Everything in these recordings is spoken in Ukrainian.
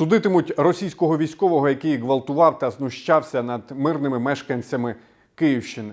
Судитимуть російського військового, який гвалтував та знущався над мирними мешканцями Київщини.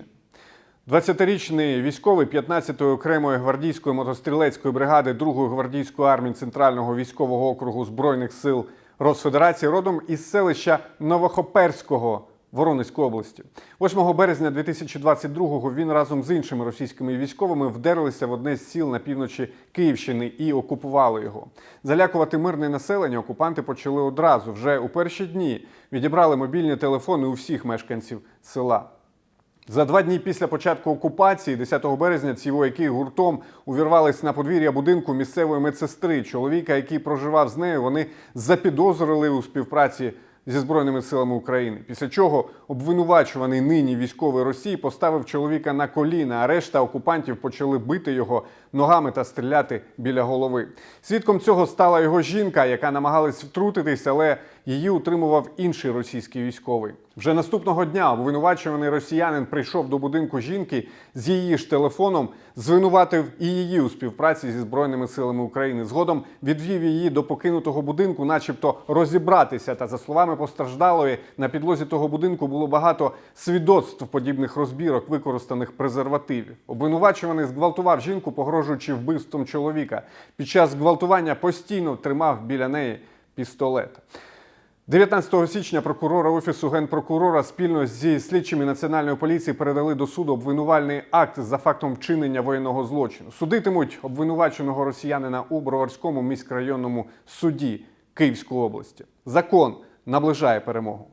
20-річний військовий 15-ї окремої гвардійської мотострілецької бригади 2-ї гвардійської армії Центрального військового округу Збройних сил Росфедерації родом із селища Новохоперського Воронезької області. 8 березня 2022-го він разом з іншими російськими військовими вдерлися в одне з сіл на півночі Київщини і окупували його. Залякувати мирне населення окупанти почали одразу. Вже у перші дні відібрали мобільні телефони у всіх мешканців села. За два дні після початку окупації, 10 березня, ці вояки гуртом увірвались на подвір'я будинку місцевої медсестри. Чоловіка, який проживав з нею, вони запідозрили у співпраці зі збройними силами України. Після чого обвинувачуваний нині військовий Росії поставив чоловіка на коліна, а решта окупантів почали бити його ногами та стріляти біля голови. Свідком цього стала його жінка, яка намагалась втрутитись, але її утримував інший російський військовий. Вже наступного дня обвинувачуваний росіянин прийшов до будинку жінки з її ж телефоном, звинуватив і її у співпраці зі збройними силами України. Згодом відвів її до покинутого будинку, начебто розібратися. Та за словами постраждалої, на підлозі того будинку було багато свідоцтв подібних розбірок, використаних презервативів. Обвинувачуваний зґвалтував жінку, погрожуючи вбивством чоловіка. Під час зґвалтування постійно тримав біля неї пістолет. 19 січня прокурора офісу генпрокурора спільно зі слідчими національної поліції передали до суду обвинувальний акт за фактом вчинення воєнного злочину. Судитимуть обвинуваченого росіянина у Броварському міськрайонному суді Київської області. Закон наближає перемогу.